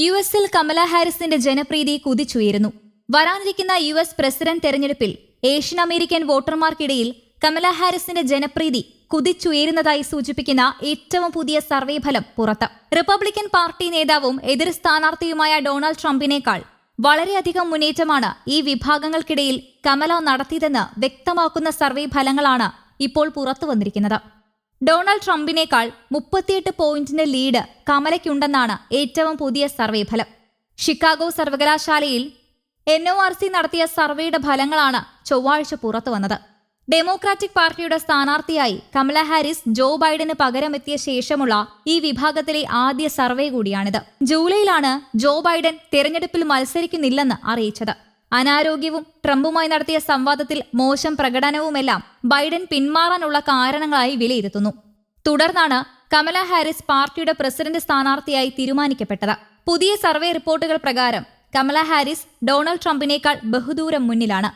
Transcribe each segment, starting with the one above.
U എസിൽ കമല ഹാരിസിന്റെ ജനപ്രീതി കുതിച്ചുയരുന്നു. വരാനിരിക്കുന്ന യു എസ് പ്രസിഡന്റ് തെരഞ്ഞെടുപ്പിൽ ഏഷ്യൻ അമേരിക്കൻ വോട്ടർമാർക്കിടയിൽ കമല ഹാരിസിന്റെ ജനപ്രീതി കുതിച്ചുയരുന്നതായി സൂചിപ്പിക്കുന്ന ഏറ്റവും പുതിയ സർവേ ഫലം പുറത്ത്. റിപ്പബ്ലിക്കൻ പാർട്ടി നേതാവും എതിർ സ്ഥാനാർത്ഥിയുമായ ഡൊണാൾഡ് ട്രംപിനേക്കാൾ വളരെയധികം മുന്നേറ്റമാണ് ഈ വിഭാഗങ്ങൾക്കിടയിൽ കമല നടത്തിയതെന്ന് വ്യക്തമാക്കുന്ന സർവേ ഫലങ്ങളാണ് ഇപ്പോൾ പുറത്തു വന്നിരിക്കുന്നത് ഡൊണാൾഡ് ട്രംപിനേക്കാൾ മുപ്പത്തിയെട്ട് പോയിന്റിന്റെ ലീഡ് കമലയ്ക്കുണ്ടെന്നാണ് ഏറ്റവും പുതിയ സർവേ ഫലം. ഷിക്കാഗോ സർവകലാശാലയിൽ എൻ ഒ ആർ സി നടത്തിയ സർവേയുടെ ഫലങ്ങളാണ് ചൊവ്വാഴ്ച പുറത്തുവന്നത് ഡെമോക്രാറ്റിക് പാർട്ടിയുടെ സ്ഥാനാർത്ഥിയായി കമല ഹാരിസ് ജോ ബൈഡന് പകരമെത്തിയ ശേഷമുള്ള ഈ വിഭാഗത്തിലെ ആദ്യ സർവേ കൂടിയാണിത്. ജൂലൈയിലാണ് ജോ ബൈഡൻ തെരഞ്ഞെടുപ്പിൽ മത്സരിക്കുന്നില്ലെന്ന് അറിയിച്ചത്. അനാരോഗ്യവും ട്രംപുമായി നടത്തിയ സംവാദത്തിൽ മോശം പ്രകടനവുമെല്ലാം ബൈഡൻ പിന്മാറാനുള്ള കാരണങ്ങളായി വിലയിരുത്തുന്നു. തുടർന്നാണ് കമല ഹാരിസ് പാർട്ടിയുടെ പ്രസിഡന്റ് സ്ഥാനാർത്ഥിയായി തീരുമാനിക്കപ്പെട്ടത്. പുതിയ സർവേ റിപ്പോർട്ടുകൾ പ്രകാരം കമല ഹാരിസ് ഡൊണാൾഡ് ട്രംപിനേക്കാൾ ബഹുദൂരം മുന്നിലാണ്.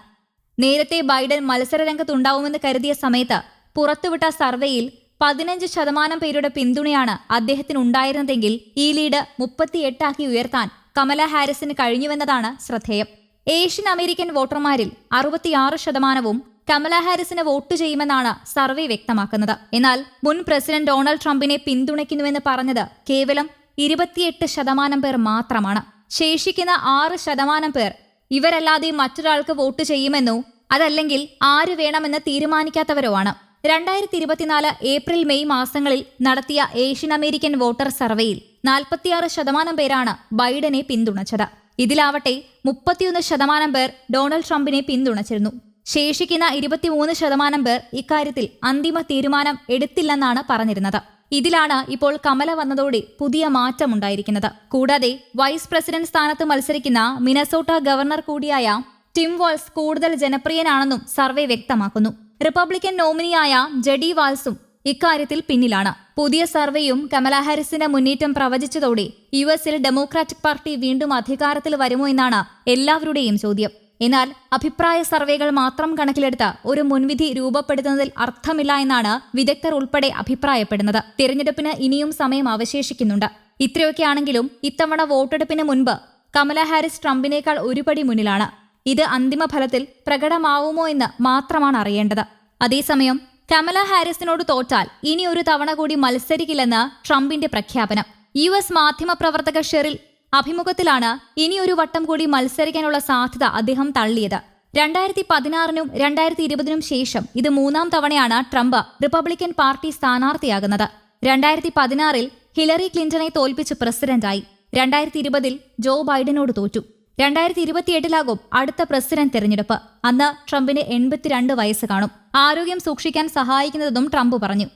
നേരത്തെ ബൈഡൻ മത്സരരംഗത്തുണ്ടാവുമെന്ന് കരുതിയ സമയത്ത് പുറത്തുവിട്ട സർവേയിൽ പതിനഞ്ച് ശതമാനം പേരുടെ പിന്തുണയാണ് അദ്ദേഹത്തിനുണ്ടായിരുന്നതെങ്കിൽ ഈ ലീഡ് മുപ്പത്തിയെട്ടാക്കി ഉയർത്താൻ കമല ഹാരിസിന് കഴിഞ്ഞുവെന്നതാണ് ശ്രദ്ധേയം. ഏഷ്യൻ അമേരിക്കൻ വോട്ടർമാരിൽ അറുപത്തിയാറ് ശതമാനവും കമല ഹാരിസിന് വോട്ട് ചെയ്യുമെന്നാണ് സർവേ വ്യക്തമാക്കുന്നത്. എന്നാൽ മുൻ പ്രസിഡന്റ് ഡൊണാൾഡ് ട്രംപിനെ പിന്തുണയ്ക്കുന്നുവെന്ന് പറഞ്ഞത് കേവലം ഇരുപത്തിയെട്ട് ശതമാനം പേർ മാത്രമാണ്. ശേഷിക്കുന്ന ആറ് ശതമാനം പേർ ഇവരല്ലാതെ മറ്റൊരാൾക്ക് വോട്ട് ചെയ്യുമെന്നോ അതല്ലെങ്കിൽ ആര് വേണമെന്ന് തീരുമാനിക്കാത്തവരോ ആണ് രണ്ടായിരത്തി ഇരുപത്തിനാല് ഏപ്രിൽ മെയ് മാസങ്ങളിൽ നടത്തിയ ഏഷ്യൻ അമേരിക്കൻ വോട്ടർ സർവേയിൽ നാൽപ്പത്തിയാറ് ശതമാനം പേരാണ് ബൈഡനെ പിന്തുണച്ചത്. ഇതിലാവട്ടെ മുപ്പത്തിയൊന്ന് ശതമാനം പേർ ഡൊണാൾഡ് ട്രംപിനെ പിന്തുണച്ചിരുന്നു. ശേഷിക്കുന്ന ഇരുപത്തിമൂന്ന് ശതമാനം പേർ ഇക്കാര്യത്തിൽ അന്തിമ തീരുമാനം എടുത്തില്ലെന്നാണ് പറഞ്ഞിരുന്നത്. ഇതിലാണ് ഇപ്പോൾ കമല വന്നതോടെ പുതിയ മാറ്റമുണ്ടായിരിക്കുന്നത്. കൂടാതെ വൈസ് പ്രസിഡന്റ് സ്ഥാനത്ത് മത്സരിക്കുന്ന മിനസോട്ട ഗവർണർ കൂടിയായ ടിം വാൾസ് കൂടുതൽ ജനപ്രിയനാണെന്നും സർവേ വ്യക്തമാക്കുന്നു. റിപ്പബ്ലിക്കൻ നോമിനിയായ ജഡി വാൾസും ഇക്കാര്യത്തിൽ പിന്നിലാണ്. പുതിയ സർവേയും കമലാ ഹാരിസിന്റെ മുന്നേറ്റം പ്രവചിച്ചതോടെ യു എസിൽ ഡെമോക്രാറ്റിക് പാർട്ടി വീണ്ടും അധികാരത്തിൽ വരുമോ എന്നാണ് എല്ലാവരുടെയും ചോദ്യം. എന്നാൽ അഭിപ്രായ സർവേകൾ മാത്രം കണക്കിലെടുത്ത് ഒരു മുൻവിധി രൂപപ്പെടുത്തുന്നതിൽ അർത്ഥമില്ല എന്നാണ് വിദഗ്ധർ ഉൾപ്പെടെ അഭിപ്രായപ്പെടുന്നത്. തിരഞ്ഞെടുപ്പിന് ഇനിയും സമയം അവശേഷിക്കുന്നുണ്ട്. ഇത്രയൊക്കെയാണെങ്കിലും ഇത്തവണ വോട്ടെടുപ്പിന് മുൻപ് കമല ഹാരിസ് ട്രംപിനേക്കാൾ ഒരുപടി മുന്നിലാണ്. ഇത് അന്തിമ ഫലത്തിൽ പ്രകടമാവുമോ എന്ന് മാത്രമാണ് അറിയേണ്ടത്. അതേസമയം കമല ഹാരിസിനോട് തോറ്റാൽ ഇനി ഒരു തവണ കൂടി മത്സരിക്കില്ലെന്ന് ട്രംപിന്റെ പ്രഖ്യാപനം. യു എസ് മാധ്യമപ്രവർത്തക ഷെറിൽ അഭിമുഖത്തിലാണ് ഇനി ഒരു വട്ടം കൂടി മത്സരിക്കാനുള്ള സാധ്യത അദ്ദേഹം തള്ളിയത്. രണ്ടായിരത്തി പതിനാറിനും രണ്ടായിരത്തി ഇരുപതിനും ശേഷം ഇത് മൂന്നാം തവണയാണ് ട്രംപ് റിപ്പബ്ലിക്കൻ പാർട്ടി സ്ഥാനാർത്ഥിയാകുന്നത്. രണ്ടായിരത്തി പതിനാറിൽ ഹിലറി ക്ലിന്റണെ തോൽപ്പിച്ച് പ്രസിഡന്റായി. രണ്ടായിരത്തി ഇരുപതിൽ ജോ ബൈഡനോട് തോറ്റു. രണ്ടായിരത്തി ഇരുപത്തിയെട്ടിലാകും അടുത്ത പ്രസിഡന്റ് തെരഞ്ഞെടുപ്പ്. അന്ന് ട്രംപിന് എൺപത്തിരണ്ട് വയസ്സ് കാണും. ആരോഗ്യം സൂക്ഷിക്കാൻ സഹായിക്കുന്നതെന്നും ട്രംപ് പറഞ്ഞു.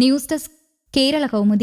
News desk Kerala Kaumudi.